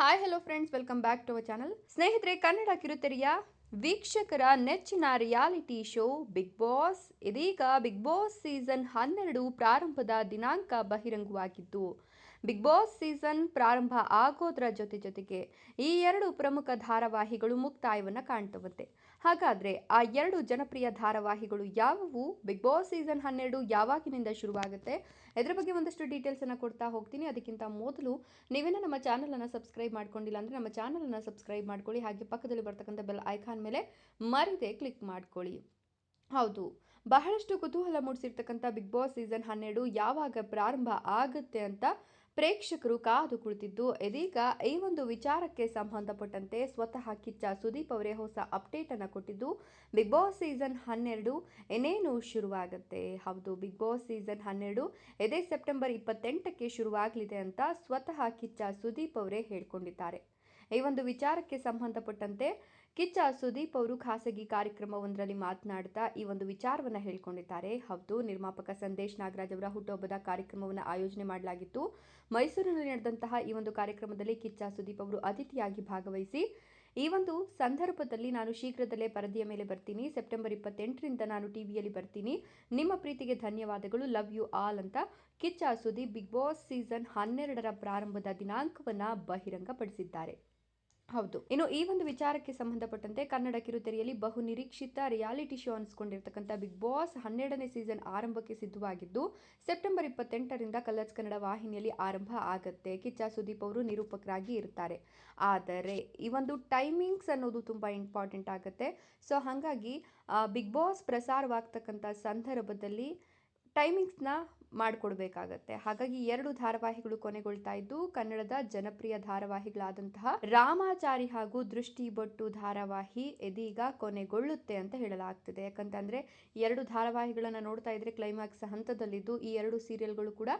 Hi hello friends welcome back to our channel ಸ್ನೇಹಿತರೆ, ಕನ್ನಡ ಕಿರುತೆರೆಯ ವೀಕ್ಷಕರ ನೆಚ್ಚಿನ ರಿಯಾಲಿಟಿ ಶೋ ಬಿಗ್ ಬಾಸ್ ಇದೀಗ ಬಿಗ್ ಬಾಸ್ ಸೀಸನ್ ಹನ್ನೆರಡು ಪ್ರಾರಂಭದ ದಿನಾಂಕ ಬಹಿರಂಗವಾಗಿದ್ದು ಬಿಗ್ ಬಾಸ್ ಸೀಸನ್ ಪ್ರಾರಂಭ ಆಗೋದ್ರ ಜೊತೆ ಜೊತೆಗೆ ಈ ಎರಡು ಪ್ರಮುಖ ಧಾರಾವಾಹಿಗಳು ಮುಕ್ತಾಯವನ್ನು ಕಾಣ್ತವಂತೆ. ಹಾಗಾದ್ರೆ ಆ ಎರಡು ಜನಪ್ರಿಯ ಧಾರಾವಾಹಿಗಳು ಯಾವುವು? ಬಿಗ್ ಬಾಸ್ ಸೀಸನ್ ಹನ್ನೆರಡು ಯಾವಾಗಿನಿಂದ ಶುರುವಾಗುತ್ತೆ? ಇದರ ಬಗ್ಗೆ ಒಂದಷ್ಟು ಡೀಟೇಲ್ಸನ್ನು ಕೊಡ್ತಾ ಹೋಗ್ತೀನಿ. ಅದಕ್ಕಿಂತ ಮೊದಲು ನೀವೇನ ನಮ್ಮ ಚಾನಲನ್ನು ಸಬ್ಸ್ಕ್ರೈಬ್ ಮಾಡ್ಕೊಂಡಿಲ್ಲ ಅಂದ್ರೆ ನಮ್ಮ ಚಾನಲನ್ನು ಸಬ್ಸ್ಕ್ರೈಬ್ ಮಾಡ್ಕೊಳ್ಳಿ. ಹಾಗೆ ಪಕ್ಕದಲ್ಲಿ ಬರ್ತಕ್ಕಂಥ ಬೆಲ್ ಐಕಾನ್ ಮೇಲೆ ಮರಿದೆ ಕ್ಲಿಕ್ ಮಾಡ್ಕೊಳ್ಳಿ. ಹೌದು, ಬಹಳಷ್ಟು ಕುತೂಹಲ ಮೂಡಿಸಿರ್ತಕ್ಕಂಥ ಬಿಗ್ ಬಾಸ್ ಸೀಸನ್ ಹನ್ನೆರಡು ಯಾವಾಗ ಪ್ರಾರಂಭ ಆಗುತ್ತೆ ಅಂತ ಪ್ರೇಕ್ಷಕರು ಕಾದು ಕುಳಿತಿದ್ದು, ಇದೀಗ ಈ ಒಂದು ವಿಚಾರಕ್ಕೆ ಸಂಬಂಧಪಟ್ಟಂತೆ ಸ್ವತಃ ಕಿಚ್ಚ ಸುದೀಪ್ ಅವರೇ ಹೊಸ ಅಪ್ಡೇಟ್ ಅನ್ನು ಕೊಟ್ಟಿದ್ದು ಬಿಗ್ ಬಾಸ್ ಸೀಸನ್ ಹನ್ನೆರಡು ಇನ್ನೇನು ಶುರುವಾಗುತ್ತೆ? ಹೌದು ಬಿಗ್ ಬಾಸ್ ಸೀಸನ್ ಹನ್ನೆರಡು ಇದೇ ಸೆಪ್ಟೆಂಬರ್ ಇಪ್ಪತ್ತೆಂಟಕ್ಕೆ ಶುರುವಾಗಲಿದೆ ಅಂತ ಸ್ವತಃ ಕಿಚ್ಚ ಸುದೀಪ್ ಅವರೇ ಹೇಳ್ಕೊಂಡಿದ್ದಾರೆ. ಈ ಒಂದು ವಿಚಾರಕ್ಕೆ ಸಂಬಂಧಪಟ್ಟಂತೆ ಕಿಚ್ಚ ಸುದೀಪ್ ಅವರು ಖಾಸಗಿ ಕಾರ್ಯಕ್ರಮವೊಂದರಲ್ಲಿ ಮಾತನಾಡ್ತಾ ಈ ಒಂದು ವಿಚಾರವನ್ನು ಹೇಳಿಕೊಂಡಿದ್ದಾರೆ. ಹೌದು, ನಿರ್ಮಾಪಕ ಸಂದೇಶ್ ನಾಗರಾಜ್ ಅವರ ಹುಟ್ಟುಹಬ್ಬದ ಕಾರ್ಯಕ್ರಮವನ್ನು ಆಯೋಜನೆ ಮಾಡಲಾಗಿತ್ತು. ಮೈಸೂರಿನಲ್ಲಿ ನಡೆದಂತಹ ಈ ಒಂದು ಕಾರ್ಯಕ್ರಮದಲ್ಲಿ ಕಿಚ್ಚ ಸುದೀಪ್ ಅವರು ಅತಿಥಿಯಾಗಿ ಭಾಗವಹಿಸಿ, ಈ ಒಂದು ಸಂದರ್ಭದಲ್ಲಿ ನಾನು ಶೀಘ್ರದಲ್ಲೇ ಪರದೆಯ ಮೇಲೆ ಬರ್ತೀನಿ. ಸೆಪ್ಟೆಂಬರ್ ಇಪ್ಪತ್ತೆಂಟರಿಂದ ನಾನು ಟಿವಿಯಲ್ಲಿ ಬರ್ತೀನಿ. ನಿಮ್ಮ ಪ್ರೀತಿಗೆ ಧನ್ಯವಾದಗಳು. ಲವ್ ಯು ಆಲ್ ಅಂತ Kichcha Sudeep Bigg Boss season ಹನ್ನೆರಡರ ಪ್ರಾರಂಭದ ದಿನಾಂಕವನ್ನು ಬಹಿರಂಗಪಡಿಸಿದ್ದಾರೆ. ಹೌದು. ಇನ್ನು ಈ ಒಂದು ವಿಚಾರಕ್ಕೆ ಸಂಬಂಧಪಟ್ಟಂತೆ ಕನ್ನಡ ಕಿರುತೆರೆಯಲ್ಲಿ ಬಹು ನಿರೀಕ್ಷಿತ ರಿಯಾಲಿಟಿ ಶೋ ಅನಿಸ್ಕೊಂಡಿರ್ತಕ್ಕಂಥ ಬಿಗ್ ಬಾಸ್ ಹನ್ನೆರಡನೇ ಸೀಸನ್ ಆರಂಭಕ್ಕೆ ಸಿದ್ಧವಾಗಿದ್ದು, ಸೆಪ್ಟೆಂಬರ್ ಇಪ್ಪತ್ತೆಂಟರಿಂದ ಕಲರ್ಸ್ ಕನ್ನಡ ವಾಹಿನಿಯಲ್ಲಿ ಆರಂಭ ಆಗತ್ತೆ. ಕಿಚ್ಚ ಸುದೀಪ್ ಅವರು ನಿರೂಪಕರಾಗಿ ಇರ್ತಾರೆ. ಆದರೆ, ಈ ಒಂದು ಟೈಮಿಂಗ್ಸ್ ಅನ್ನೋದು ತುಂಬ ಇಂಪಾರ್ಟೆಂಟ್ ಆಗುತ್ತೆ. ಸೊ ಹಾಗಾಗಿ ಬಿಗ್ ಬಾಸ್ ಪ್ರಸಾರವಾಗ್ತಕ್ಕಂಥ ಸಂದರ್ಭದಲ್ಲಿ ಟೈಮಿಂಗ್ಸ್ನ ಮಾಡಿಕೊಡ್ಬೇಕಾಗತ್ತೆ. ಹಾಗಾಗಿ ಎರಡು ಧಾರಾವಾಹಿಗಳು ಕೊನೆಗೊಳ್ತಾ ಇದ್ದು, ಕನ್ನಡದ ಜನಪ್ರಿಯ ಧಾರಾವಾಹಿಗಳಾದಂತಹ ರಾಮಾಚಾರಿ ಹಾಗೂ ದೃಷ್ಟಿ ಬೊಟ್ಟು ಧಾರಾವಾಹಿ ಇದೀಗ ಕೊನೆಗೊಳ್ಳುತ್ತೆ ಅಂತ ಹೇಳಲಾಗ್ತಿದೆ. ಯಾಕಂತಂದ್ರೆ, ಎರಡು ಧಾರಾವಾಹಿಗಳನ್ನು ನೋಡ್ತಾ ಇದ್ರೆ ಕ್ಲೈಮ್ಯಾಕ್ಸ್ ಹಂತದಲ್ಲಿದ್ದು, ಈ ಎರಡು ಸೀರಿಯಲ್ಗಳು ಕೂಡ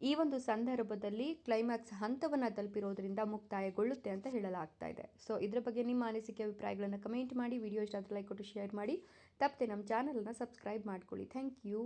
ಈ ಒಂದು ಸಂದರ್ಭದಲ್ಲಿ ಕ್ಲೈಮ್ಯಾಕ್ಸ್ ಹಂತವನ್ನು ತಲುಪಿರೋದ್ರಿಂದ ಮುಕ್ತಾಯಗೊಳ್ಳುತ್ತೆ ಅಂತ ಹೇಳಲಾಗ್ತಾ ಇದೆ. ಸೊ ಇದರ ಬಗ್ಗೆ ನಿಮ್ಮ ಅನಿಸಿಕೆ, ಅಭಿಪ್ರಾಯಗಳನ್ನು ಕಮೆಂಟ್ ಮಾಡಿ ವಿಡಿಯೋ ಇಷ್ಟ ಲೈಕ್ ಕೊಟ್ಟು ಶೇರ್ ಮಾಡಿ. ತಪ್ಪದೆ ನಮ್ಮ ಚಾನಲ್ನ ಸಬ್ಸ್ಕ್ರೈಬ್ ಮಾಡ್ಕೊಳ್ಳಿ. Thank you